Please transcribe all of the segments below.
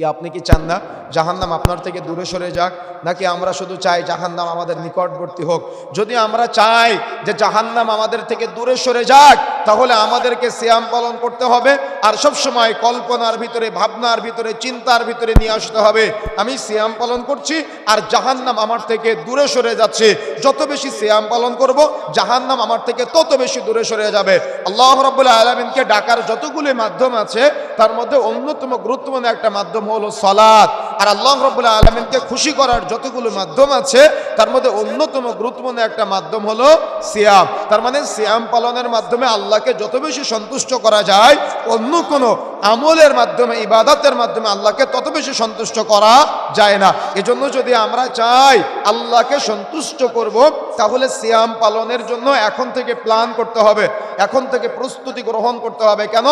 কি আপনি কি চান না? জাহান্নাম আপনার থেকে দূরে সরে যাক। নাকি আমরা শুধু চাই জাহান্নাম আমাদের নিকটবর্তী হোক? যদি আমরা চাই যে জাহান্নাম আমাদের থেকে দূরে সরে যাক, তাহলে আমাদেরকে সিয়াম পালন করতে হবে। আর সব সময় কল্পনার ভিতরে, ভাবনার ভিতরে, চিন্তার ভিতরে নিয়ে আসতে হবে। আমি সিয়াম পালন করছি, আর জাহান্নাম আমার থেকে দূরে সরে যাচ্ছে। যত বেশি সিয়াম পালন করব, জাহান্নাম আমার থেকে তত বেশি দূরে সরে যাবে। আল্লাহ রাব্বুল আলামিনকে ডাকার যতগুলি মাধ্যম আছে, তার মধ্যে অন্যতম, গুরুত্বপূর্ণ একটা মাধ্যম হলো সলাৎ আর আল্লাহ রাব্বুল আলামিনকে খুশি করার যতগুলো মাধ্যম আছে, তার মধ্যে অন্যতম গুরুত্বপূর্ণ একটা মাধ্যম হলো সিয়াম। তার মানে সিয়াম পালনের মাধ্যমে আল্লাহকে যত বেশি সন্তুষ্ট করা যায়, অন্য কোনো আমলের মাধ্যমে, ইবাদতের মাধ্যমে আল্লাহকে তত বেশি সন্তুষ্ট করা যায় না। এজন্য যদি আমরা চাই আল্লাহকে সন্তুষ্ট করব, তাহলে সিয়াম পালনের জন্য এখন থেকে প্ল্যান করতে হবে। এখন থেকে প্রস্তুতি গ্রহণ করতে হবে। কেন?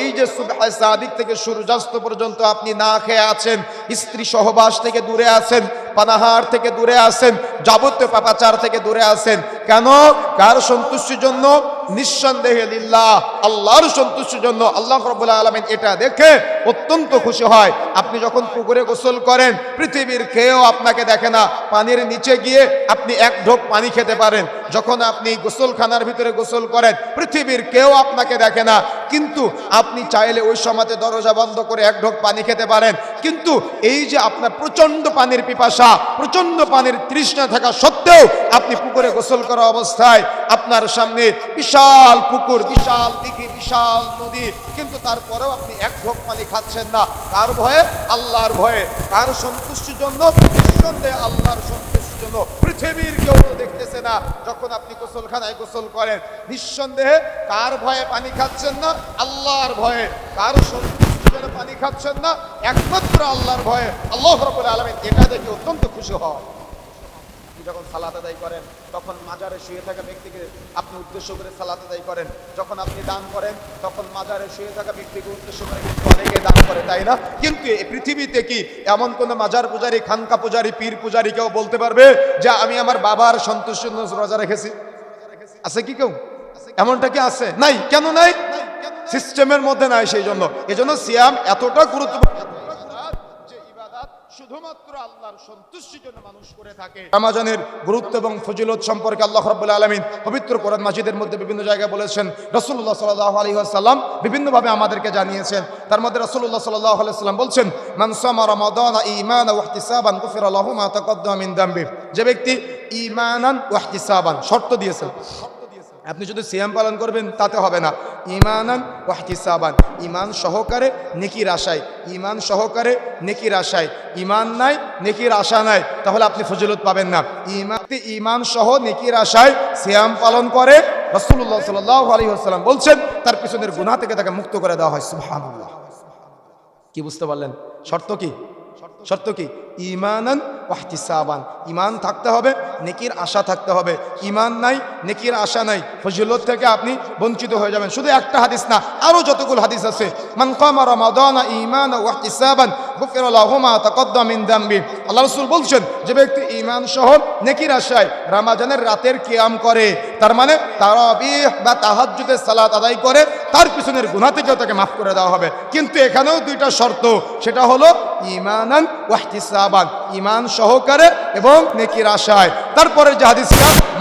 এই যে সাদিক থেকে সূর্যাস্ত পর্যন্ত আপনি না খেয়ে আছেন, স্ত্রী সহবাস থেকে দূরে আছেন পানাহার থেকে দূরে আছেন, যাবতীয় পাপাচার থেকে দূরে আছেন। কেন? কার সন্তুষ্টির জন্য? নিঃসন্দেহে লিল্লাহ, আল্লাহর সন্তুষ্টির জন্য। আল্লাহ রবুল্লাহ আলমিন এটা দেখে অত্যন্ত খুশি হয়। আপনি যখন পুকুরে গোসল করেন, পৃথিবীর কেউ আপনাকে দেখে না। পানির নিচে গিয়ে আপনি এক ঢোক পানি খেতে পারেন। যখন আপনি গোসলখানার ভিতরে গোসল করেন, পৃথিবীর কেউ আপনাকে দেখে না। কিন্তু আপনি চাইলে ওই সময়তে দরজা বন্ধ করে এক ঢোক পানি খেতে পারেন। কিন্তু এই যে আপনার প্রচণ্ড পানির পিপাসা প্রচণ্ড পানির তৃষ্ণা থাকা সত্ত্বেও আপনি পুকুরে গোসল করা অবস্থায় আপনার সামনে বিশাল পুকুর, বিশাল দিঘি, বিশাল নদী, কিন্তু তারপরেও আপনি এক ঢোক পানি খাচ্ছেন না। কার ভয়ে? আল্লাহর ভয়ে। কার সন্তুষ্টির জন্য? নিঃসন্দেহে আল্লাহর সন্তুষ্টির জন্য। পৃথিবীর কেউ তো দেখতেছে না, যখন আপনি গোসলখানায় গোসল করেন। নিঃসন্দেহে কার ভয়ে পানি খাচ্ছেন না? আল্লাহর ভয়ে। কার সন্তুষ্টির জন্য পানি খাচ্ছেন না। একমাত্র আল্লাহর ভয়ে আল্লাহ রবুল আলমিন এটা দেখে অত্যন্ত খুশি হয় যখন সালাত আদায় করেন, তখন মাজারে শুয়ে থাকা ব্যক্তিকে আপনি উদ্দেশ্য করে সালাত আদায় করেন। যখন আপনি দান করেন, তখন মাজারে শুয়ে থাকা ব্যক্তিকে উদ্দেশ্য করে কিন্তু অনেকে দান করে, তাই না? কিন্তু এই পৃথিবীতে কি এমন কোন মাজার পূজারি, খানকা পূজারি, পীর পূজারি কেউ বলতে পারবে যে, আমি আমার বাবার সন্তুষ্ট রোজা রেখেছি আছে কি কেউ? এমনটা কি আছে? নাই। কেন নাই? সিস্টেমের মধ্যে নাই সেই জন্য এই জন্য সিয়াম এতটা গুরুত্বপূর্ণ। শুধুমাত্র আল্লাহর সন্তুষ্টির জন্য মানুষ করে থাকে গুরুত্ব এবং ফজিলত সম্পর্কে আল্লাহ পবিত্র কোরআন মধ্যে বিভিন্ন জায়গায় বলেছেন বিভিন্নভাবে আমাদেরকে জানিয়েছেন। তার মধ্যে রাসূলুল্লাহ সাল্লাল্লাহু আলাইহি বলছেন রমাদান যে ব্যক্তি ঈমানান ওয়া শর্ত দিয়েছেন। আপনি যদি সিয়াম পালন করবেন, তাতে হবে না। ইমানান ওয়াহতিসাবান ইমান সহকারে নেকির আশায়। ইমান সহকারে নেকির আশায়। ইমান নাই, নেকির আশা নাই। তাহলে আপনি ফজিলত পাবেন না। ইমান ইমান সহ নেকির আশায় সিয়াম পালন করে রসুল্লাহ সাল্লাহ বলছেন, তার পিছনের গুনাহ থেকে তাকে মুক্ত করে দেওয়া হয়। সুবহানাল্লাহ। কি বুঝতে পারলেন? শর্ত কি? শর্ত কি? ইমানান ওয়াহতিসাবান। ইমান থাকতে হবে, নেকির আশা থাকতে হবে। ইমান নাই, নেকির আশা নাই। ফজিলত থেকে আপনি বঞ্চিত হয়ে যাবেন। শুধু একটা হাদিস না, আরও যতগুলো হাদিস আছে। মান কামা রমাদানা ঈমান ওয়াহতিসাবান, গুফিরা লাহু মা তাকাদ্দাম মিন দামবি। আল্লাহ রাসূল বলছেন, যে ব্যক্তি ঈমান সহ নেকির আশায় রমাজানের রাতের কিয়াম করে, তার মানে তারাবিহ বা তাহাজ্জুদের সালাত আদায় করে, তার পিছনের গুনাহ থেকেও তাকে মাফ করে দেওয়া হবে। কিন্তু এখানেও দুইটা শর্ত। সেটা হলো ইমানান ওয়াহতিসাবান ইমান সহকারে এবং নেকির আশায়। তারপরে যে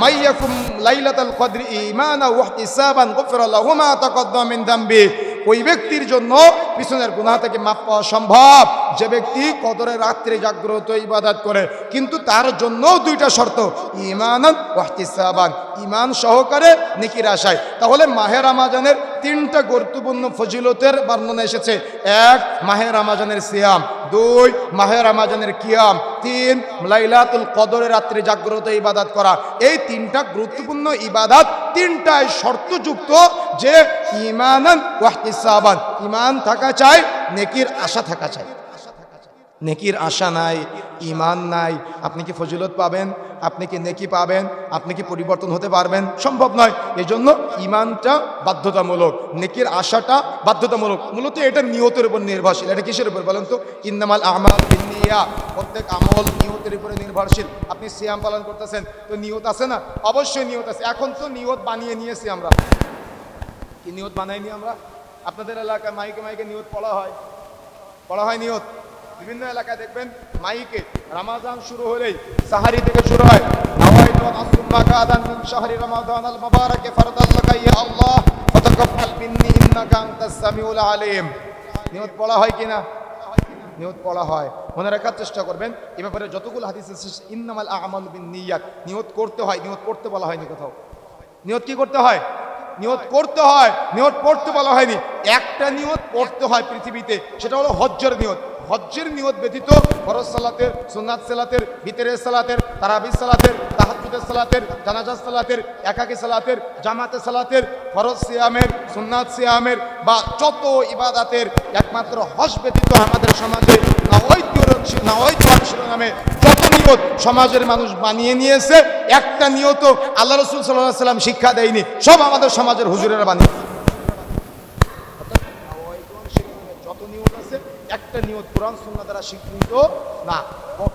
মাইয়াকুম লাইলাতাল কদরি ইমানা ওয়াহতিসাবান গুফিরা মা তাকাদ্দাম মিন দামবি। ওই ব্যক্তির জন্য পিছনের গুনাহ থেকে মাপ পাওয়া সম্ভব। যে ব্যক্তি কদরের রাত্রে জাগ্রত ইবাদত করে, কিন্তু তার জন্য দুইটা শর্ত ইমানান ওয়াহতিসাবান ইমান সহকারে নেকির আশায়। তাহলে মাহের আমাজানের তিনটা গুরুত্বপূর্ণ ফজিলতের বর্ণনা এসেছে। এক মাহের রামাজানের সিয়াম। দুই মাহের রামাজানের কিয়াম। তিন, লাইলাতুল কদরে রাত্রে জাগ্রত ইবাদাত করা। এই তিনটা গুরুত্বপূর্ণ ইবাদাত তিনটায় শর্তযুক্ত যে ওয়াহতিসাবান। ইমান থাকা চাই, নেকির আশা থাকা চাই। নেকির আশা নাই ইমান নাই। আপনি কি ফজিলত পাবেন? আপনি কি নেকি পাবেন? আপনি কি পরিবর্তন হতে পারবেন? সম্ভব নয়। এই জন্য ইমানটা বাধ্যতামূলক, নেকির আশাটা বাধ্যতামূলক। মূলত এটা নিয়তের উপর নির্ভরশীল। এটা কিসের উপর বলেন তো? ইন্নামাল আমাল প্রত্যেক আমল নিয়তের উপরে নির্ভরশীল। আপনি সিয়াম পালন করতেছেন, তো নিয়ত আছে না? অবশ্যই নিয়ত আছে। এখন তো নিয়ত বানিয়ে নিয়েছি আমরা। কি নিয়ত বানাইনি আমরা? আপনাদের এলাকায় মাইকে মাইকে নিয়ত পড়া হয়। পড়া হয় নিয়ত? বিভিন্ন এলাকায় দেখবেন মাইকে রামাজান শুরু হলেই সাহারি থেকে শুরু হয়। নিয়ত পড়া হয় কিনা? নিয়ত পড়া হয়। মনে রাখার চেষ্টা করবেন, এ ব্যাপারে যতগুলো হাদিস এসেছে ইন্নামাল আমাল বিন নিয়াত। নিয়ত করতে হয়, নিয়ত করতে বলা হয়নি কোথাও। নিয়ত কি করতে হয়? নিয়ত করতে হয়, নিয়ত পড়তে বলা হয়নি। একটা নিয়ত পড়তে হয় পৃথিবীতে, সেটা হলো হজ্জর নিয়ত। হজ্জের নিয়ত ব্যতীত ফরজ সালাতের, সুন্নাত সালাতের, ভিতরের সালাতের তারাবির সালাতের, তাহাজ্জুদের সালাতের জানাজাত সালাতের, একাকী সালাতের, জামাতে সালাতের, ফরজ সিয়ামের, সুন্নাত সিয়ামের বা যত ইবাদাতের একমাত্র হজ ব্যতীত আমাদের সমাজে নামে যত নিয়ত সমাজের মানুষ বানিয়ে নিয়েছে, একটা নিয়ত আল্লাহ রসুল সাল্লাহ সাল্লাম শিক্ষা দেয়নি, সব আমাদের সমাজের হুজুরেরা বানিয়ে অর্থাৎ নওয়াইতুন শিরকুমের যত নিয়ত আছে একটা নিয়ত কোরআন সুন্না দ্বারা স্বীকৃত না।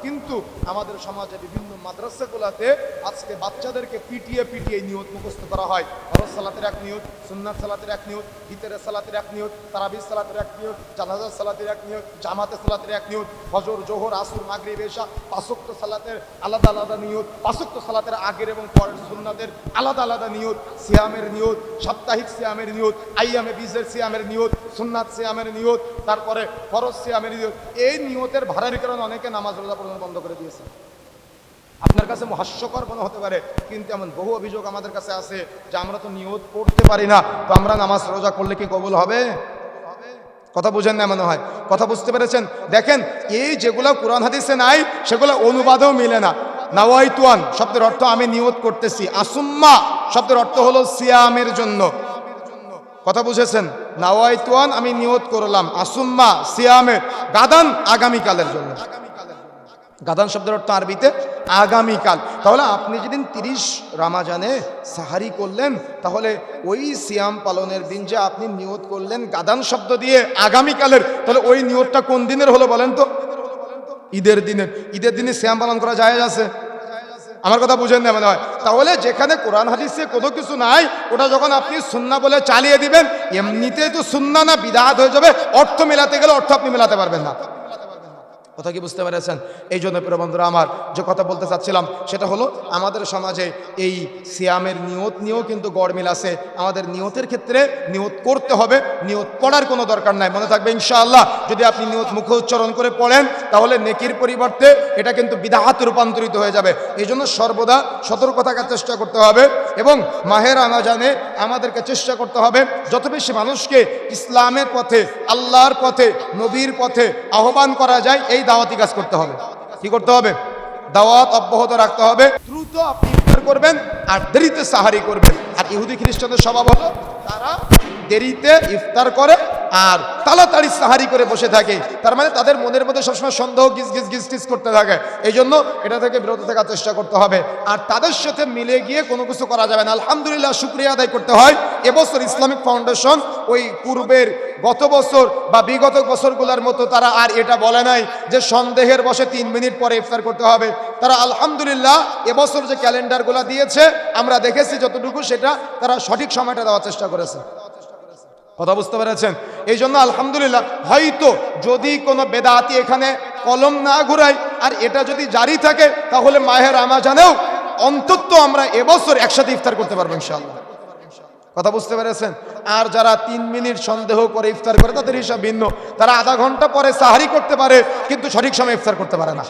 কিন্তু আমাদের সমাজে বিভিন্ন মাদ্রাসাগুলোতে আজকে বাচ্চাদেরকে পিটিয়ে পিটিয়ে নিয়ত মুখস্থ করা হয়। ফরজ সালাতের এক নিয়ত, সুন্নাত সালাতের এক নিয়ত ভিতরের সালাতের এক নিয়ত, তারাবির সালাতের এক নিয়ত, জানাজার সালাতের এক নিয়ত জামাতে সালাতের এক নিয়ত, ফজর, জোহর, আসুর, মাগরিব, এশা, পাঁচক্ত সালাতের আলাদা আলাদা নিয়ত, পাঁচক্ত সালাতের আগের এবং পরের সুন্নাতের আলাদা আলাদা নিয়ত, সিয়ামের নিয়ত, সাপ্তাহিক সিয়ামের নিয়ত, আইয়ামে বীজের সিয়ামের নিয়ত, সুন্নাত সিয়ামের নিয়ত, তারপরে ফরজ সিয়ামের নিয়ত, এই নিয়তের ভাড়ার কারণে অনেকে নামাজ রোজা পর্যন্ত বন্ধ করে দিয়েছে। আপনার কাছে হাস্যকর মনে হতে পারে, কিন্তু এমন বহু অভিযোগ আমাদের কাছে আছে যে আমরা তো নিয়ত পড়তে পারি না। তো আমরা নামাজ রোজা করলে কি কবুল হবে? কথা বুঝেন না মনে হয়। কথা বুঝতে পেরেছেন? দেখেন, এই যেগুলো কোরআন হাদিসে নাই, সেগুলো অনুবাদেও মিলে না। নাওয়াইতুয়ান শব্দের অর্থ আমি নিয়ত করতেছি। আসুম্মা শব্দের অর্থ হলো সিয়ামের জন্য। কথা বুঝেছেন? নাওয়াইতুয়ান আমি নিয়ত করলাম। আসুম্মা সিয়ামের গাদান আগামীকালের জন্য। গাদান শব্দের অর্থ আরবিতে আগামীকাল। তাহলে আপনি যেদিন তিরিশ রামাজানে সাহারি করলেন, তাহলে ওই সিয়াম পালনের দিন যে আপনি নিয়ত করলেন গাদান শব্দ দিয়ে আগামীকালের, তাহলে ওই নিয়তটা কোন দিনের হলো বলেন তো? ঈদের দিনের। ঈদের দিনে সিয়াম পালন করা যায় আছে? আমার কথা বুঝেন না মনে হয়। তাহলে যেখানে কোরআন হাদিসে কোনো কিছু নাই, ওটা যখন আপনি সুন্না বলে চালিয়ে দিবেন, এমনিতেই তো সুন্না না, বিদাত হয়ে যাবে। অর্থ মেলাতে গেলে অর্থ আপনি মেলাতে পারবেন না। কথা কি বুঝতে পেরেছেন? এই জন্য প্রিয় বন্ধুরা আমার যে কথা বলতে চাচ্ছিলাম, সেটা হলো আমাদের সমাজে এই সিয়ামের নিয়ত নিয়েও কিন্তু গড়মিল আছে। আমাদের নিয়তের ক্ষেত্রে নিয়ত করতে হবে, নিয়ত পড়ার কোনো দরকার নাই। মনে থাকবে ইনশাআল্লাহ, যদি আপনি নিয়ত মুখ উচ্চারণ করে পড়েন, তাহলে নেকির পরিবর্তে এটা কিন্তু বিদাহাত রূপান্তরিত হয়ে যাবে। এই জন্য সর্বদা সতর্ক থাকার চেষ্টা করতে হবে এবং মাহের আনাজানে আমাদেরকে চেষ্টা করতে হবে, যত বেশি মানুষকে ইসলামের পথে, আল্লাহর পথে, নবীর পথে আহ্বান করা যায়, এই দাওয়াতি কাজ করতে হবে। কি করতে হবে? দাওয়াত অব্যাহত রাখতে হবে। দ্রুত আপনি ইফতার করবেন আর দেরিতে সাহারি করবেন। আর ইহুদি খ্রিস্টানদের স্বভাব হলো, তারা দেরিতে ইফতার করে আর তাড়াতাড়ি সাহারি করে বসে থাকে। তার মানে তাদের মনের মধ্যে সবসময় সন্দেহ, গিজ গিজ গিজ টিজ করতে থাকে। এই জন্য এটা থেকে বিরত থাকার চেষ্টা করতে হবে। আর তাদের সাথে মিলে গিয়ে কোনো কিছু করা যাবে না। আলহামদুলিল্লাহ, শুক্রিয়া আদায় করতে হয়। এবছর ইসলামিক ফাউন্ডেশন ওই পূর্বের গত বছর বা বিগত বছরগুলোর মতো তারা আর এটা বলে নাই যে সন্দেহের বসে তিন মিনিট পরে ইফতার করতে হবে। তারা আলহামদুলিল্লাহ, এবছর যে ক্যালেন্ডারগুলো দিয়েছে, আমরা দেখেছি যতটুকু সেটা তারা সঠিক সময়টা দেওয়ার চেষ্টা করেছে। কথা বুঝতে পেরেছেন? এই জন্য আলহামদুলিল্লাহ, হয়তো যদি কোনো বেদাতি এখানে কলম না ঘুরায়, আর এটা যদি জারি থাকে, তাহলে মাহের আমাজানেও অন্তত আমরা এবছর একসাথে ইফতার করতে পারব ইনশাআল্লাহ। কথা বুঝতে পেরেছেন? আর যারা তিন মিনিট সন্দেহ করে ইফতার করে, তাদের হিসাব ভিন্ন। তারা আধা ঘণ্টা পরে সাহারি করতে পারে, কিন্তু সঠিক সময় ইফতার করতে পারে না।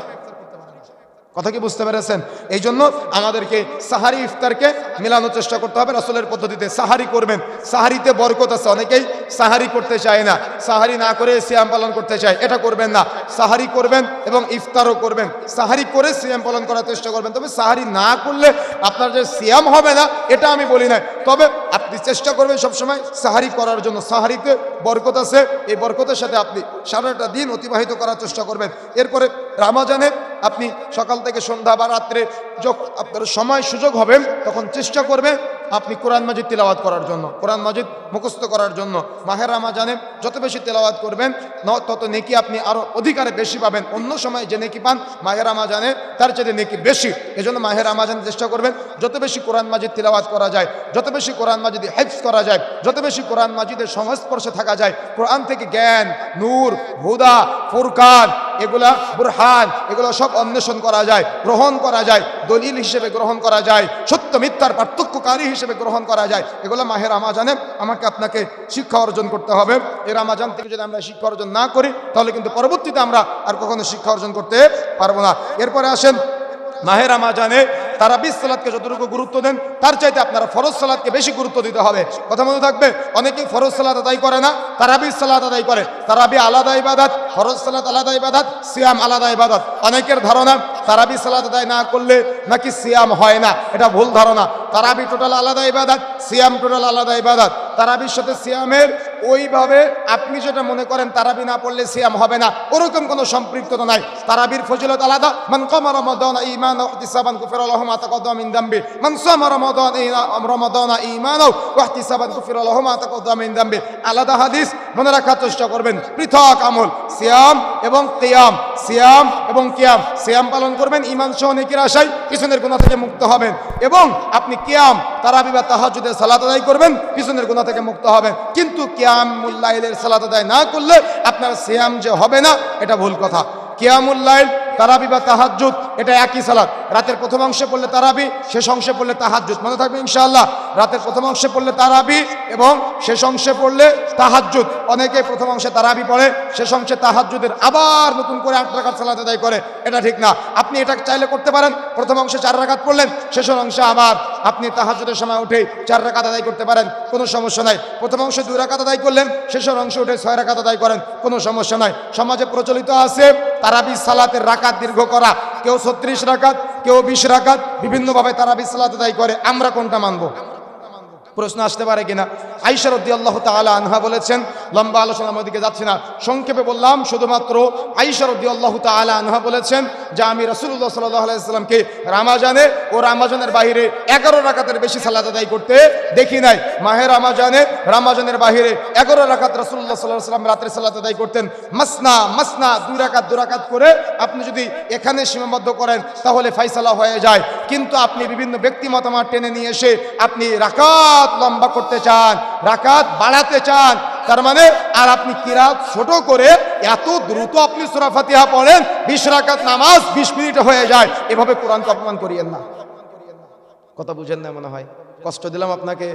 কথা কি বুঝতে পেরেছেন? এই জন্য আমাদেরকে সাহারি ইফতারকে মেলানোর চেষ্টা করতে হবে রাসুলের পদ্ধতিতে। সাহারি করবেন। সাহারিতে বরকত আছে অনেকেই। সাহারি করতে চায় না। সাহারি না করে সিয়াম পালন করতে চায়। এটা করবেন না। সাহারি করবেন এবং ইফতারও করবেন। সাহারি করে সিয়াম পালন করার চেষ্টা করবেন। তবে সাহারি না করলে আপনার যে সিয়াম হবে না, এটা আমি বলি না তবে আপনি চেষ্টা করবেন সবসময় সাহারি করার জন্য। সাহারিতে বরকত আছে। এই বরকতের সাথে আপনি সারাটা দিন অতিবাহিত করার চেষ্টা করবেন। এরপরে রামাজানে আপনি সকাল থেকে সন্ধ্যা বা রাত্রে যখন আপনার সময় সুযোগ হবে তখন চেষ্টা করবে আপনি কোরআন মাজিদ তিলাওয়াত করার জন্য, কোরআন মাজিদ মুখস্থ করার জন্য মাহের রামাজানে যত বেশি তেলাওয়াত করবেন তত নেকি আপনি আরও অধিকারে বেশি পাবেন। অন্য সময় যে নেকি পান, মাহের রামাজানে তার চেয়ে নেকি বেশি। এজন্য মাহের রামাজান চেষ্টা করবেন, যত বেশি কোরআন মাজিদ তিলাওয়াত করা যায়, যত বেশি কোরআন মাজিদ হেফজ করা যায়, যত বেশি কোরআন মাজিদের সংস্পর্শে থাকা যায়, কোরআন থেকে জ্ঞান, নূর, হুদা, ফুরকান, এগুলা বুরহান, এগুলো সব অন্বেষণ করা যায়, গ্রহণ করা যায়, দলিল হিসেবে গ্রহণ করা যায়, সত্য মিথ্যার পার্থক্যকারী হিসেবে গ্রহণ করা যায়। এগুলো মাহের আমাজানে আমাকে আপনাকে শিক্ষা অর্জন করতে হবে। এর আমাজান থেকে যদি আমরা শিক্ষা অর্জন না করি, তাহলে কিন্তু পরবর্তীতে আমরা আর কখনো শিক্ষা অর্জন করতে পারব না। এরপরে আসেন মাহের আমাজানে তারা বিশ সালাদকে যতটুকু গুরুত্ব দেন, তার চাইতে আপনারা ফরজ সালাদকে বেশি গুরুত্ব দিতে হবে। কথা মনে থাকবে? অনেকেই ফরজ সালাদ আদায় করে না তারা বিশ সালাদ আদায় করে। তারাবি আলাদা ইবাদত, ফরজ সালাদ আলাদা ইবাদত, সিয়াম আলাদা ইবাদত। অনেকের ধারণা তারাবি সালাদ আদায় না করলে নাকি সিয়াম হয় না। এটা ভুল ধারণা। তারাবি টোটাল আলাদা ইবাদত, সিয়াম টোটাল আলাদা ইবাদত। তারাবির সাথে সিয়ামের ওইভাবে আপনি যেটা মনে করেন তারাবি না পড়লে সিয়াম হবে না। ওরকম কোনো সম্পৃক্ততা নাই। তারাবির ফজিলত আলাদা। মান কামা রমাদান ওয়া ইহতিসাবান গুফিরা লাহু মা তাকাদ্দামা মিন দামবি। মান সামা রমাদান রমাদান ওয়া ইহতিসাবান গুফিরা লাহু মা তাকাদ্দামা মিন দামবি। আলাদা হাদিস মনে রাখার চেষ্টা করবেন। পৃথক আমল। সিয়াম এবং কিয়াম। সিয়াম এবং কিয়াম। সিয়াম পালন করবেন। ঈমান সহ নেকির আশায় পিছনের গুনাহ থেকে মুক্ত হবেন। এবং আপনি কিয়াম, তারাবি বা তাহাজ্জুদের সালাত আদায় করবেন। পিছনের গুনাহ থেকে মুক্ত হবেন। কিন্তু কিয়ামুল লাইলের সালাত আদায় না করলে আপনার সিয়াম যে হবে না, এটা ভুল কথা। কিয়ামুল লাইল তারাবি বা তাহাজ্জুদ, এটা একই সালাত রাতের প্রথম অংশে পড়লে তারাবি, শেষ অংশে পড়লে তাহাজ্জুদ। মনে থাকবে ইনশাআল্লাহ, রাতের প্রথম অংশে পড়লে তারাবি এবং শেষ অংশে পড়লে তাহাজ্জুদ। অনেকে প্রথম অংশে তারাবি পড়ে, শেষ অংশে তাহাজ্জুদের আবার নতুন করে আট রাকাত সালাত আদায় করে। এটা ঠিক না। আপনি এটা চাইলে করতে পারেন। প্রথম অংশে চার রাকাত পড়লেন শেষের অংশে আবার আপনি তাহাজ্জুদের সময় উঠে চার রাকাত আদায় করতে পারেন। কোনো সমস্যা নাই। প্রথম অংশে দুই রাকাত আদায় করলেন, শেষের অংশে উঠে ছয় রাকাত আদায় করেন। কোনো সমস্যা নাই। সমাজে প্রচলিত আছে তারাবি সালাতের রাকাত দীর্ঘ করা, কেউ ছত্রিশ রাকাত, কেউ বিশ রাকাত, বিভিন্নভাবে তারা বিশ্লাদ করে, আমরা কোনটা মানবো? প্রশ্ন আসতে পারে কিনা। আইসা রদ্দি আল্লাহ তালা আনহা বলেছেন, লম্বা আলোচনার ওদিকে যাচ্ছি না, সংক্ষেপে বললাম, শুধুমাত্র আইসা রদ্দি আল্লাহ তালা আনহা বলেছেন যে আমি রসুল্লাহ সাল্লাহ আলাইসাল্লামকে রামাজানে ও রামাজানের বাহিরে এগারো রাকাতের বেশি সালাদ আদায় করতে দেখি নাই। মাহে রামাজানে, রামাজানের বাহিরে এগারো রাকাত রসুল্লাহ সাল্লাহ সাল্লাম রাত্রে সালাদ আদায় করতেন। মাসনা মাসনা, দুই রাকাত, দু রাকাত করে আপনি যদি এখানে সীমাবদ্ধ করেন, তাহলে ফাইসালা হয়ে যায়। কিন্তু আপনি বিভিন্ন ব্যক্তি মতামত টেনে নিয়ে এসে আপনি রাকাত লম্বা করতে চান, রাকাত বাড়াতে চান, তার মানে আর আপনি কিরাত ছোট করে এত দ্রুত আপনি সুরা ফাতিহা পড়েন, বিশ রাকাত নামাজ বিশ মিনিট হয়ে যায়। এভাবে কোরআনকে অপমান করিয়েন না। কথা বুঝেন না মনে হয়? কষ্ট দিলাম আপনাকে,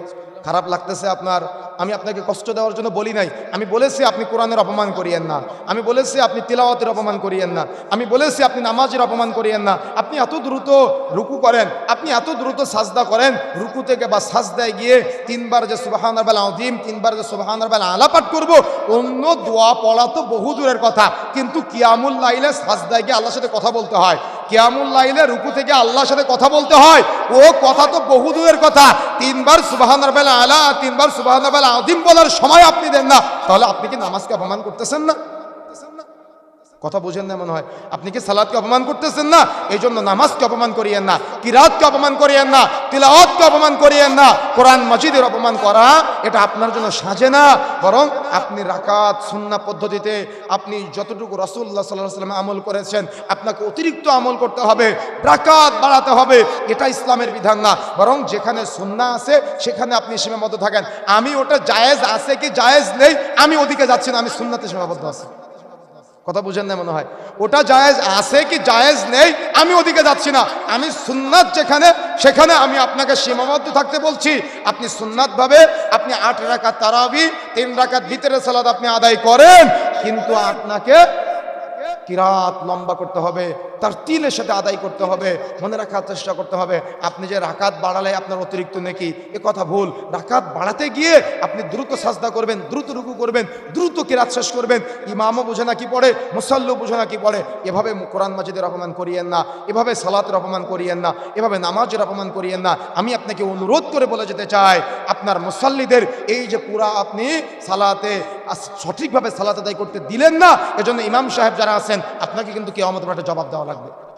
খারাপ লাগতেছে আপনার, আমি আপনাকে কষ্ট দেওয়ার জন্য বলি নাই। আমি বলেছি আপনি কোরআনের অপমান করিয়েন না। আমি বলেছি আপনি তিলাওয়াতের অপমান করিয়েন না। আমি বলেছি আপনি নামাজের অপমান করিয়েন না। আপনি এত দ্রুত রুকু করেন, আপনি এত দ্রুত সাজদা করেন, রুকু থেকে বা সাজদায় গিয়ে তিনবার যে সুবাহান রবাল আদিম তিনবার যে সুবাহান বেলা আলা পাঠ করব, অন্য দোয়া পড়া তো বহু দূরের কথা। কিন্তু কিয়ামুল সাজদায় গিয়ে আল্লাহর সাথে কথা বলতে হয়। কিয়ামুল লাইলে রুকু থেকে আল্লাহর সাথে কথা বলতে হয়। ও কথা তো বহুদূরের কথা। তিনবার সুবাহান রবেলা আলা, তিনবার সুবাহান রবেলা আদিম বলার সময় আপনি দেন না। তাহলে আপনি কি নামাজকে অপমান করতেছেন না? কথা বুঝেন না মনে হয়। আপনি কি সালাদকে অপমান করতেছেন না? এই জন্য নামাজকে অপমান করিয়েন না, কিরাতকে অপমান করিয়েন না, তিলাওয়াতকে অপমান করিয়েন না। কোরআন মজিদের অপমান করা, এটা আপনার জন্য সাজে না। বরং আপনি রাকাত সুন্না পদ্ধতিতে আপনি যতটুকু রসুল্লাহ সাল্লাহ সাল্লাম আমল করেছেন, আপনাকে অতিরিক্ত আমল করতে হবে, রাকাত বাড়াতে হবে। এটা ইসলামের বিধান না। বরং যেখানে সুন্না আছে, সেখানে আপনি সীমাবদ্ধ থাকেন। আমি ওটা জায়েজ আছে কি জায়েজ নেই, আমি ওদিকে যাচ্ছি না, আমি সুন্নাতে সীমাবদ্ধ আছি। কথা বুঝেন না মনে হয়। ওটা জায়েজ আছে কি জায়েজ নেই, আমি ওদিকে যাচ্ছি না। আমি সুন্নাত যেখানে, সেখানে আমি আপনাকে সীমাবদ্ধ থাকতে বলছি। আপনি সুন্নাত ভাবে আপনি আট রাখা তারাবি, তিন রাখার ভিতরে সালাদ আপনি আদায় করেন, কিন্তু আপনাকে কিরাত লম্বা করতে হবে, তার তিলের সাথে আদায় করতে হবে, মনে রাখার চেষ্টা করতে হবে, আপনি যে রাকাত বাড়ালে আপনার অতিরিক্ত নাকি, এ কথা ভুল। রাকাত বাড়াতে গিয়ে আপনি দ্রুত সাজদা করবেন, দ্রুত রুকু করবেন, দ্রুত কিরাত শেষ করবেন। ইমামও বুঝে না কি পড়ে মুসল্লু বুঝে না কি পড়ে। এভাবে কোরআন মাজিদের অপমান করিয়েন না, এভাবে সালাতের অপমান করিয়েন না, এভাবে নামাজের অপমান করিয়েন না। আমি আপনাকে অনুরোধ করে বলে যেতে চাই, আপনার মুসল্লিদের এই যে পুরা আপনি সালাতে সঠিকভাবে সালাত আদায় করতে দিলেন না, এজন্য ইমাম সাহেব যারা আছেন আপনাকে কিন্তু কেয়ামত মাঠে জবাব দেওয়া লাগবে।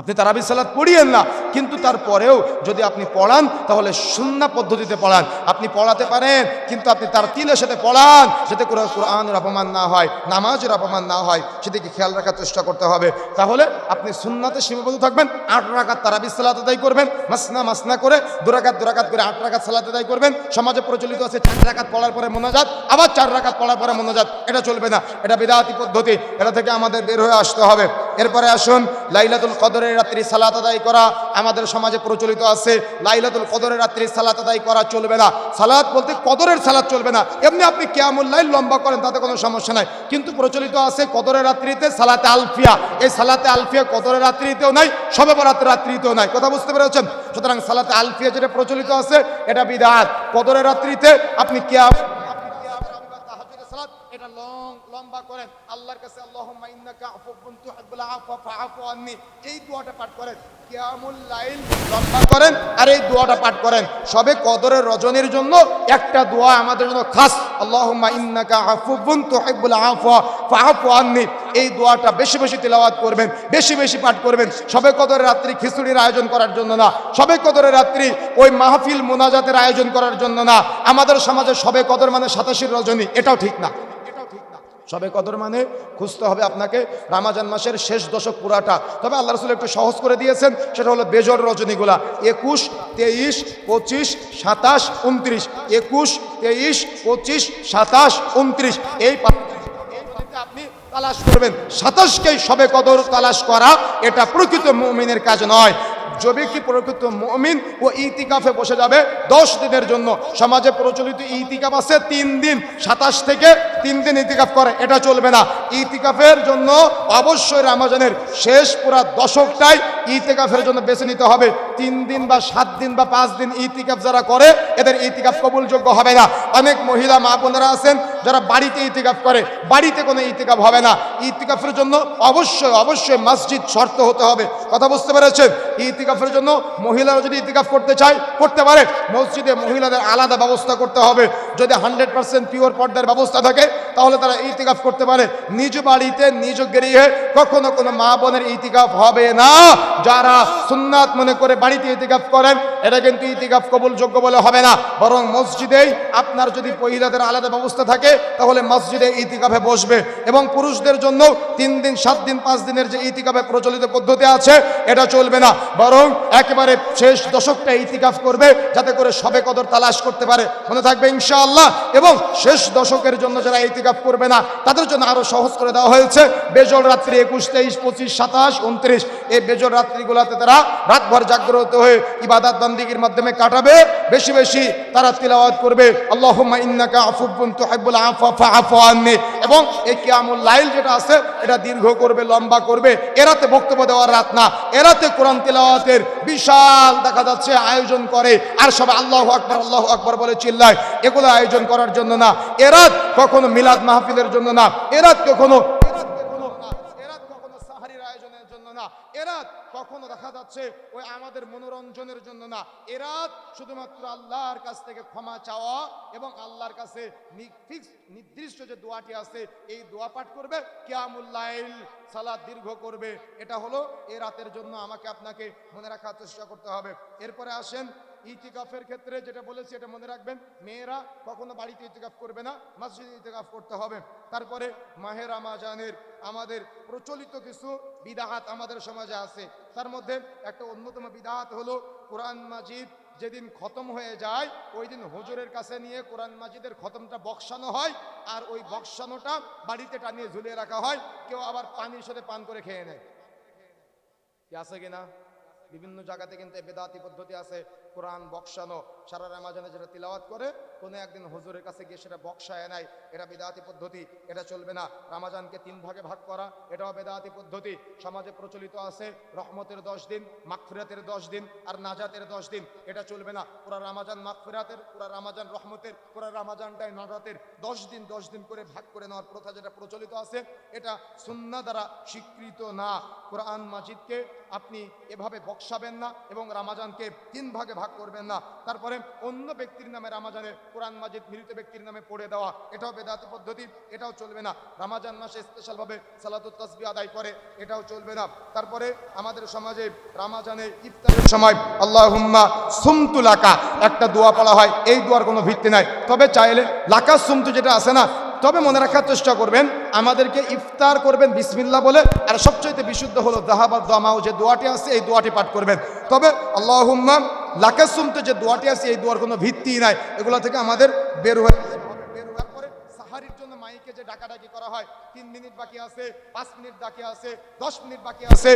আপনি তারাবি সালাত পড়িয়েন না। কিন্তু তারপরেও যদি আপনি পড়ান, তাহলে শূন্য পদ্ধতিতে পড়ান। আপনি পড়াতে পারেন, কিন্তু আপনি তার তিলের সাথে পড়ান, যাতে করে কোরআনের অপমান না হয়, নামাজের অপমান না হয়, সেদিকে খেয়াল রাখার চেষ্টা করতে হবে। তাহলে আপনি সুন্নাতে সীমাবদ্ধ থাকবেন, আট রাকাত তারাবি সালাত আদায় করবেন, মাসনা মাসনা করে দুরাকাত দুরাকাত করে আট রাকাত সালাত আদায় করবেন। সমাজে প্রচলিত আছে চার রাখাত পড়ার পরে মোনাজাত, আবার চার রাখাত পড়ার পরে মোনাজাত। এটা চলবে না, এটা বিদাতি পদ্ধতি, এটা থেকে আমাদের বের হয়ে আসতে হবে। এরপরে আসুন, লাইলাতুল কদরের রাত্রি সালাত আদায় করা আমাদের সমাজে প্রচলিত আছে। লাইলাতুল কদরের রাত্রি সালাত আদায় করা চলবে না। সালাত বলতে কদরের সালাত চলবে না। এমনি আপনি কেয়ামুল লাইল লম্বা করেন, তাতে কোনো সমস্যা নাই। কিন্তু প্রচলিত আছে কদরের রাত্রিতে সালাতে আলফিয়া। এই সালাতে আলফিয়া কদরের রাত্রিতেও নাই সবে বরাতের রাত্রিতেও নাই। কথা বুঝতে পেরেছেন? সুতরাং সালাতে আলফিয়া যেটা প্রচলিত আছে, এটা বিদাত। কদরের রাত্রিতে আপনি কেয়া লম্বা করেন। আল্লাহর কাছে আন্নি। এই দোয়াটা পাঠ করেন। করেন আর এই দোয়াটা পাঠ করেন। সবে কদরের রজনীর জন্য একটা দোয়া আমাদের জন্য খাস। আন্নি। এই দোয়াটা বেশি বেশি তেলাওয়াত করবেন, বেশি বেশি পাঠ করবেন। সবে কদরের রাত্রি খিচুড়ির আয়োজন করার জন্য না। সবে কদরের রাত্রি ওই মাহফিল মোনাজাতের আয়োজন করার জন্য না। আমাদের সমাজে সবে কদর মানে সাতাশির রজনী, এটাও ঠিক না। সবে কদর মানে খুঁজতে হবে আপনাকে। রামাজান মাসের শেষ দশক পুরাটা। তবে আল্লাহ রসুল একটু সহজ করে দিয়েছেন, সেটা হলো বেজর রজনীগুলা। একুশ, তেইশ, পঁচিশ, সাতাশ, উনত্রিশ। একুশ, তেইশ, পঁচিশ, সাতাশ, উনত্রিশ। এই আপনি তালাশ করবেন। সাতাশকেই সবে কদর তালাশ করা, এটা প্রকৃত মুমিনের কাজ নয়। যে ব্যক্তি প্রকৃত মমিন ও ইতিকাফে বসে যাবে দশ দিনের জন্য। সমাজে প্রচলিত ইতিকাফ আছে তিন দিন, সাতাশ থেকে তিন দিন ইতিকাফ করে, এটা চলবে না। ইতিকাফের জন্য অবশ্যই রামাজানের শেষ পুরা দশকটাই ইতিকাফের জন্য বেছে নিতে হবে। তিন দিন বা সাত দিন বা পাঁচ দিন ইতিকাফ যারা করে, এদের ইতিকাফ কবুলযোগ্য হবে না। অনেক মহিলা মা বোনেরা আছেন যারা বাড়িতে ইতিকাফ করে, বাড়িতে কোনো ইতিকাফ হবে না। ইতিকাফের জন্য অবশ্যই অবশ্যই মসজিদ শর্ত হতে হবে। কথা বুঝতে পেরেছেন? ইতিকাফের জন্য মহিলারা যদি ইতিকাফ করতে চায়, করতে পারে। মসজিদে মহিলাদের আলাদা ব্যবস্থা করতে হবে। যদি হান্ড্রেড পার্সেন্ট পিওর পর্দার ব্যবস্থা থাকে তাহলে তারা ইতিকাফ করতে পারে। নিজ বাড়িতে, নিজ গেরিয়ে কখনো কোনো মা বোনের ইতিকাফ হবে না। যারা সুন্নাত মনে করে বাড়িতে ইতিকাফ করেন, এটা কিন্তু ইতিকাফ কবুলযোগ্য বলে হবে না। বরং মসজিদেই আপনার যদি মহিলাদের আলাদা ব্যবস্থা থাকে, তাহলে মসজিদে ইতিকাফে বসবে। এবং পুরুষদের জন্য তিন দিন, সাত দিন, পাঁচ দিনের যে ইতিকাফে প্রচলিত পদ্ধতি আছে, এটা চলবে না। বরং একেবারে শেষ দশকটা ইতিকাফ করবে, যাতে করে সবে কদর তালাশ করতে পারে। মনে থাকবে ইনশাআল্লাহ। এবং শেষ দশকের জন্য যারা ইতিকাফ করবে না। তাদের জন্য আরও সহজ করে দেওয়া হয়েছে। বেজল রাত্রি একুশ, তেইশ, পঁচিশ, সাতাশ, উনত্রিশ। এই বেজল রাত্রিগুলোতে তারা রাতভর জাগ্রত হয়ে ইবাদাত বান্দিগির মাধ্যমে কাটাবে। বেশি বেশি তারা তিলাওয়াত করবে। আল্লাহুম্মা ইন্নাকা আফুবুন তুহিব্বুল আফওয়া ফাআফু আন্নি। এবং এই কিয়ামুল লাইল যেটা আছে, এটা দীর্ঘ করবে, লম্বা করবে। এরাতে বক্তব্য দেওয়ার রাত না। এরাতে কোরআন তিলাওয়াতের বিশাল দেখা যাচ্ছে আয়োজন করে। আর সব আল্লাহ আকবর আল্লাহ আকবর বলে চিল্লায়। এগুলো আয়োজন করার জন্য না। এরাত কখনো মিলাদ মাহফিলের জন্য না। কখনো এরাত কখনো এরাত কখনো দেখা যাচ্ছে ওই আমাদের মনোরঞ্জনের জন্য না। এরাত শুধুমাত্র আল্লাহর কাছ থেকে ক্ষমা চাওয়া এবং আল্লাহর কাছে নির্দিষ্ট যে দোয়াটি আছে, এই দোয়া পাঠ করবে সালাদ দীর্ঘ করবে। এটা হলো এ রাতের জন্য আমাকে আপনাকে মনে রাখার চেষ্টা করতে হবে। এরপরে আসেন ইতিকাফের ক্ষেত্রে যেটা বলেছি, এটা মনে রাখবেন, মেয়েরা কখনো বাড়িতে ইতিকাফ করবে না, মসজিদে ইতিকাফ করতে হবে। তারপরে মাহের আমাজানের আমাদের প্রচলিত কিছু বিদাহাত আমাদের সমাজে আছে। তার মধ্যে একটা অন্যতম বিদাহাত হলো কোরআন মাজিদ যেদিন খতম হয়ে যায়, ওই দিন হুজুরের কাছে নিয়ে কোরআন মাজিদের খতমটা বক্সানো হয়, আর ওই বক্সানোটা বাড়িতে টানিয়ে ঝুলিয়ে রাখা হয়, কেউ আবার পানির সাথে পান করে খেয়ে নেয়। আছে কিনা? বিভিন্ন জায়গাতে কিন্তু বেদাতি পদ্ধতি আছে। কোরআন বক্সানো সারা রামাজানে যেটা তিলাওয়াত করে কোনো একদিন হুজুরের কাছে গিয়ে সেটা বক্সায় নেয়, এটা বেদাতি পদ্ধতি, এটা চলবে না। রামাজানকে তিন ভাগে ভাগ করা, এটাও বেদাতি পদ্ধতি। সমাজে প্রচলিত আছে রহমতের দশ দিন, মাগফিরাতের দশ দিন আর নাজাতের দশ দিন। এটা চলবে না। পুরা রামাজান মাগফিরাতের, পুরা রামাজান রহমতের, পুরা রামাজানটাই নাজাতের। দশ দিন দশ দিন করে ভাগ করে নেওয়ার প্রথা যেটা প্রচলিত আছে, এটা সুন্না দ্বারা স্বীকৃত না। কোরআন মাজিদকে আপনি এভাবে বক্সাবেন না এবং রামাজানকে তিন ভাগে ভাগ করবেন না। তারপরে অন্য ব্যক্তির নামে রামাজানে কোরআন মাজিদ মৃত ব্যক্তির নামে পড়ে দেওয়া, এটাও বেদাতি পদ্ধতি, এটাও চলবে না। রামাজান মাসে স্পেশালভাবে সালাতুত তসবি আদায় করে, এটাও চলবে না। তারপরে আমাদের সমাজে রামাজানে ইফতারের সময় আল্লাহ হুম্মা সুমতু লাকা একটা দোয়া পড়া হয়, এই দোয়ার কোনো ভিত্তি নাই। তবে চাইলে লাকা সুমতু যেটা আছে না, তবে মনে রাখার চেষ্টা করবেন, আমাদেরকে ইফতার করবেন বিসমিল্লা বলে, আর সবচাইতে বিশুদ্ধ হলো দাহাবাদ দামাও যে দোয়াটি আছে, এই দোয়াটি পাঠ করবেন। তবে আল্লাহ হুম্মা লাকা সুমতু যে দোয়াটি আছে, এই দোয়ার কোনো ভিত্তি নাই। এগুলো থেকে আমাদের বের হয়ে জন্য মাইকে যে ডাকাডাকি করা হয়, তিন মিনিট বাকি আছে, পাঁচ মিনিট দশ মিনিট বাকি আছে।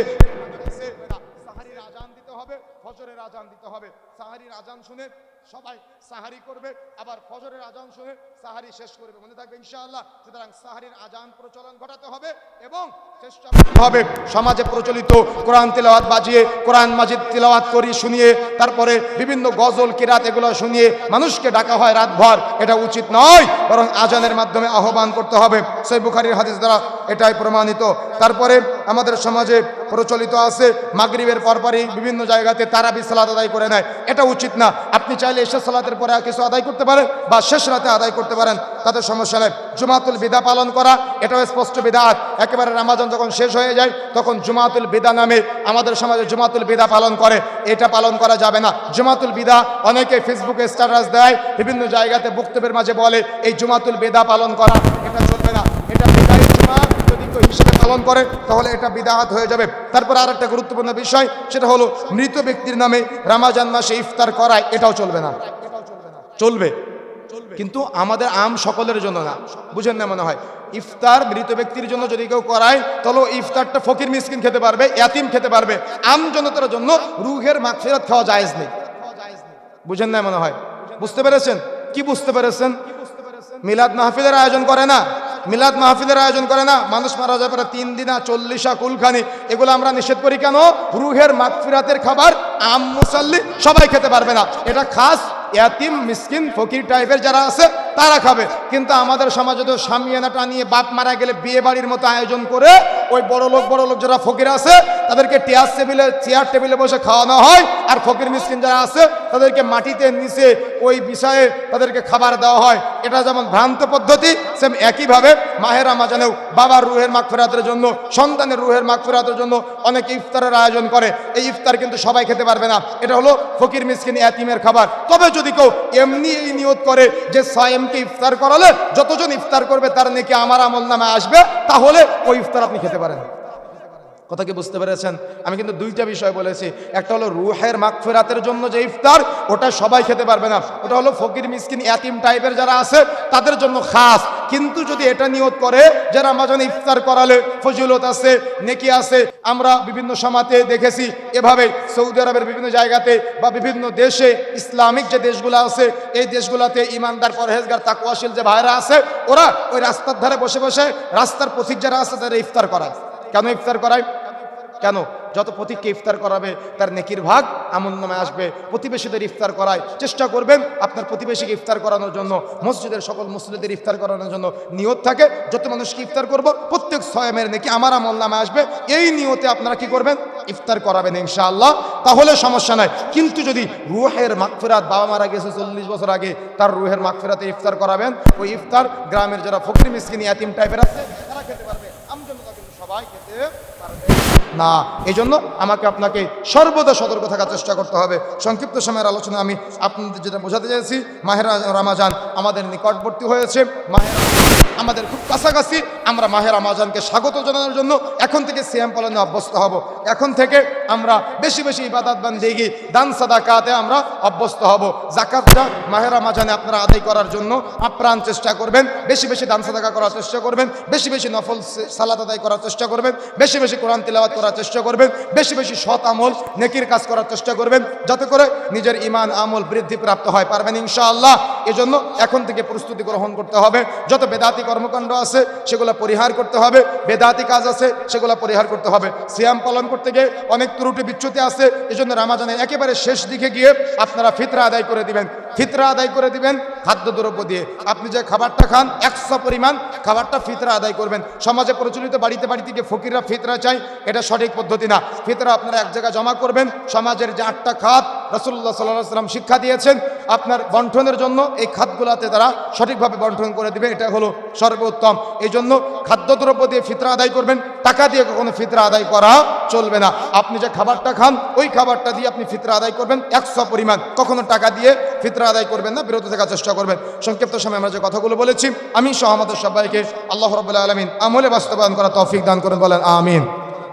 সাহারির আজান দিতে হবে, ফজরের আজান দিতে হবে। সাহারির আজান শুনে সবাই সাহারি করবে, আবার ফজরের আজান শুনে সাহারি শেষ করবে মনে থাকবে ইনশাআল্লাহ, সুতরাং সাহারির আজান প্রচলন ঘটাতে হবে এবং চেষ্টা হবে সমাজে প্রচলিত কোরআন তেলাওয়াত বাজিয়ে, কোরআন মাজিদ তেলাওয়াত করি শুনিয়ে, তারপরে বিভিন্ন গজল, কিরাত এগুলো শুনিয়ে মানুষকে ডাকা হয় রাতভর। এটা উচিত নয়, বরং আজানের মাধ্যমে আহ্বান করতে হবে। সেই বুখারির হাদিস দ্বারা এটাই প্রমাণিত। তারপরে আমাদের সমাজে প্রচলিত আছে, মাগরিবের পরপরই বিভিন্ন জায়গাতে তারাবি সালাত আদায় করে নেয়। এটা উচিত না। আপনি চাইলে এসে সালাতের পরে কিছু আদায় করতে পারেন বা শেষ রাতে আদায় করতে পারেন। তাতে সমস্যা নেই। জুমাতুল বিদা পালন করা, এটাও স্পষ্ট বিদাত। একেবারে রামাজান যখন শেষ হয়ে যায়, তখন জুমাতুল বিদা নামে আমাদের সমাজে জুমাতুল বিদা পালন করে। এটা পালন করা যাবে না। জুমাতুল বিদা অনেকে ফেসবুকে স্ট্যাটাস দেয়, বিভিন্ন জায়গাতে বক্তব্যের মাঝে বলে, এই জুমাতুল বেদা পালন করা, এটা চলবে না এটা বিদায় জুমা যদি কেউ হিসেবে পালন করে, তাহলে এটা বিদাহাত হয়ে যাবে। তারপর আর একটা গুরুত্বপূর্ণ বিষয়, সেটা হলো মৃত ব্যক্তির নামে রামাজান মাসে ইফতার করায় এটাও চলবে না। চলবে। কিন্তু আমাদের আম সকলের জন্য না। বুঝেন না মনে হয়? ইফতার মৃত ব্যক্তির জন্য যদি কেউ করায়, তাহলে ইফতারটা ফকির মিসকিন খেতে পারবে, ইয়াতিম খেতে পারবে। আম জনতার জন্য রুহের মাগফিরাত খাওয়া জায়েজ নেই। বুঝেন না মনে হয়? বুঝতে পেরেছেন? কি বুঝতে পেরেছেন? মিলাদ মাহফিলের আয়োজন করে না? মিলাদ মাহফিলের আয়োজন করে না। মানুষ মারা যাবে পরে তিন দিনা চল্লিশা কুলখানি, এগুলো আমরা নিষেধ করি কেন? রুহের মাগফিরাতের খাবার আম মুসাল্লি সবাই খেতে পারবে না। এটা খাস ইয়াতিম, মিসকিন, ফকির টাইপের যারা আছে, তারা খাবে। কিন্তু আমাদের সমাজে তো সামিয়ানা টানিয়ে বাপ মারা গেলে বিয়ে বাড়ির মতো আয়োজন করে ওই বড় লোক বড় লোক যারা ফকির আছে, তাদেরকে টেয়ার টেবিলে, চেয়ার টেবিলে বসে খাওয়ানো হয়। আর ফকির, মিসকিন যারা আছে, তাদেরকে মাটিতে নিচে ওই বিষয়ে তাদেরকে খাবার দেওয়া হয়। এটা যেমন ভ্রান্ত পদ্ধতি, সেম একইভাবে মাহের আমাজানেও বাবার রুহের মাগফেরাতের জন্য, সন্তানের রুহের মাগফেরাতের জন্য অনেকে ইফতারের আয়োজন করে। এই ইফতার কিন্তু সবাই খেতে পারবে না। এটা হলো ফকির, মিসকিন এতিমের খাবার। তবে যদি কেউ এমনি এই নিয়ত করে যে সায়েমকে ইফতার করালে যতজন ইফতার করবে তার নাকি আমার আমল নামে আসবে, তাহলে ওই ইফতার আপনি খেতে পারেন। কথা কি বুঝতে পেরেছেন? আমি কিন্তু দুইটা বিষয় বলেছি। একটা হলো রুহের মাগফিরাতের জন্য যে ইফতার, ওটা সবাই খেতে পারবে না। ওটা হলো ফকির, মিসকিন, ইয়াতিম টাইপের যারা আছে, তাদের জন্য খাস। কিন্তু যদি এটা নিয়ত করে যে রামাজানে ইফতার করালে ফজিলত আছে, নেকি আছে, আমরা বিভিন্ন সমাতে দেখেছি এভাবে সৌদি আরবের বিভিন্ন জায়গাতে বা বিভিন্ন দেশে ইসলামিক যে দেশগুলো আছে, এই দেশগুলোতে ইমানদার, পরহেজগার তাকুয়াশীল যে ভাইরা আছে, ওরা ওই রাস্তার ধারে বসে বসে রাস্তার পথিক যারা আছে তারা ইফতার করায়। কেন ইফতার করায়? কেন? যত প্রতীককে ইফতার করাবে, তার নেকির ভাগ আমল নামে আসবে। প্রতিবেশীদের ইফতার করায় চেষ্টা করবেন আপনার প্রতিবেশীকে ইফতার করানোর জন্য, মসজিদের সকল মুসলিদের ইফতার করানোর জন্য নিয়ত থাকে। যত মানুষকে ইফতার করব, প্রত্যেক ছয়ের নেকি আমার আমল নামে আসবে। এই নিয়তে আপনারা কি করবেন? ইফতার করাবেন ইনশাআল্লাহ। তাহলে সমস্যা নাই। কিন্তু যদি রুহের মাগফিরাত বাবা মারা গেছে চল্লিশ বছর আগে, তার রুহের মাগফিরাতে ইফতার করাবেন। ওই ইফতার গ্রামের যারা ফকরি মিসকিন, ইয়াতিম টাইপের আছে, তারা খেতে পারবে। সবাই খেতে না এই জন্য আমাকে আপনাকে সর্বদা সতর্ক থাকার চেষ্টা করতে হবে। সংক্ষিপ্ত সময়ের আলোচনা আমি আপনাদের যেটা বোঝাতে চাইছি, মাহেরা রামাজান আমাদের নিকটবর্তী হয়েছে। মাহের আমাদের খুব কাছাকাছি। আমরা মাহের রামাজানকে স্বাগত জানানোর জন্য এখন থেকে সিএম পালনে অভ্যস্ত হব। এখন থেকে আমরা বেশি বেশি ইবাদত বান্দিগি দান সাদাকাতে আমরা অভ্যস্ত হব। জাকাতটা মাহের রামাজানে আপনারা আদায় করার জন্য আপ্রাণ চেষ্টা করবেন। বেশি বেশি দান সাদাকা করার চেষ্টা করবেন। বেশি বেশি নফল সালাত আদায় করার চেষ্টা করবেন। বেশি বেশি কোরআন তিলাওয়াত করার চেষ্টা করবেন। বেশি বেশি সৎ আমল, নেকির কাজ করার চেষ্টা করবেন। যাতে করে নিজের ইমান আমল বৃদ্ধি প্রাপ্ত হয়, পারবেন ইনশাআল্লাহ। এজন্য এখন থেকে প্রস্তুতি গ্রহণ করতে হবে। যত বেদাতি কর্মকাণ্ড আছে, সেগুলো পরিহার করতে হবে, বেদাতি কাজ আছে, সেগুলো পরিহার করতে হবে। সিয়াম পালন করতে গিয়ে অনেক ত্রুটি, বিচ্যুতি আছে, এজন্য রামাজানের একেবারে শেষ দিকে গিয়ে আপনারা ফিতরা আদায় করে দিবেন। ফিতরা আদায় করে দিবেন খাদ্যদ্রব্য দিয়ে। আপনি যে খাবারটা খান, একশো পরিমাণ খাবারটা ফিতরা আদায় করবেন। সমাজে প্রচলিত বাড়িতে বাড়িতে গিয়ে ফকিররা ফিতরা চাই এটা সঠিক পদ্ধতি না। ফিতরা আপনারা এক জায়গায় জমা করবেন, সমাজের যে আটটা খাত রসুল্লাহ সাল্লাহ সাল্লাম শিক্ষা দিয়েছেন, আপনার বন্টনের জন্য এই খাতগুলাতে তারা সঠিকভাবে বন্টন করে দিবে এটা হলো সর্বোত্তম। এই জন্য খাদ্যদ্রব্য দিয়ে ফিতরা আদায় করবেন, টাকা দিয়ে কখনো ফিতরা আদায় করা চলবে না। আপনি যে খাবারটা খান, ওই খাবারটা দিয়ে আপনি ফিতরা আদায় করবেন একশো পরিমাণ। কখনো টাকা দিয়ে ফিতরা আদায় করবেন না, বিরত থাকার চেষ্টা করবেন। সংক্ষিপ্ত সময় আমরা যে কথাগুলো বলেছি, আমি সহ আমাদের সবাইকে আল্লাহ রবুল্লাহ আলমিন আমলে বাস্তবায়ন করা তৌফিক দান করেন, বলেন আমিন।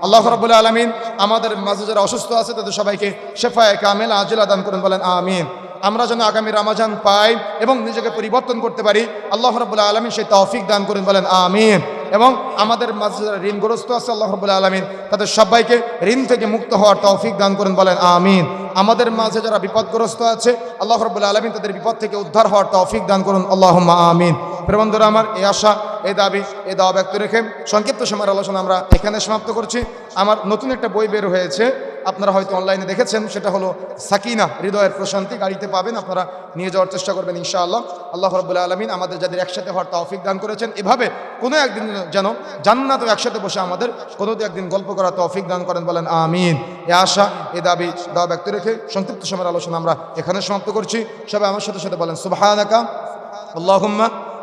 আল্লাহ রবুল্লাহ আলমিন আমাদের মাঝে যারা অসুস্থ আছে, তাদের সবাইকে শেফায় কামেল আজিলা দান করেন, বলেন আমিন। আমরা যেন আগামী রামাজান পাই এবং নিজেকে পরিবর্তন করতে পারি, আল্লাহ রবুল্লাহ আলমিন সেই তৌফিক দান করেন, বলেন আমিন। এবং আমাদের মাঝে যারা ঋণগ্রস্ত আছে, আল্লাহ রবুল্লাহ আলমিন তাদের সবাইকে ঋণ থেকে মুক্ত হওয়ার তৌফিক দান করেন, বলেন আমিন। আমাদের মাঝে যারা বিপদগ্রস্ত আছে, আল্লাহ রবুল্লাহ আলমিন তাদের বিপদ থেকে উদ্ধার হওয়ার তৌফিক দান করুন আল্লাহ আমিন। প্রেবন্ধুরা আমার এই আশা, এই দাবি, এই দাওয়া ব্যক্ত রেখে সংক্ষিপ্ত সময়ের আলোচনা আমরা এখানে সমাপ্ত করছি। আমার নতুন একটা বই বের হয়েছে, আপনারা হয়তো অনলাইনে দেখেছেন, সেটা হলো সাকিনা হৃদয়ের প্রশান্তি, গাড়িতে পাবেন, আপনারা নিয়ে যাওয়ার চেষ্টা করবেন ইনশাআল্লাহ। আল্লাহ রব্বুল্লাহ আলমিন আমাদের যাদের একসাথে হওয়ার তৌফিক দান করেছেন, এভাবে কোনো একদিন যেন জান্নাত একসাথে বসে আমাদের কোনো একদিন গল্প করা তৌফিক দান করেন, বলেন আমিন। এ আশা, এ দাবি, দাওয়া ব্যক্ত রেখে সংক্ষিপ্ত সময়ের আলোচনা আমরা এখানে সমাপ্ত করছি। সবাই আমার সাথে সাথে বলেন, সুবাহানাকা, আল্লাহুম্মা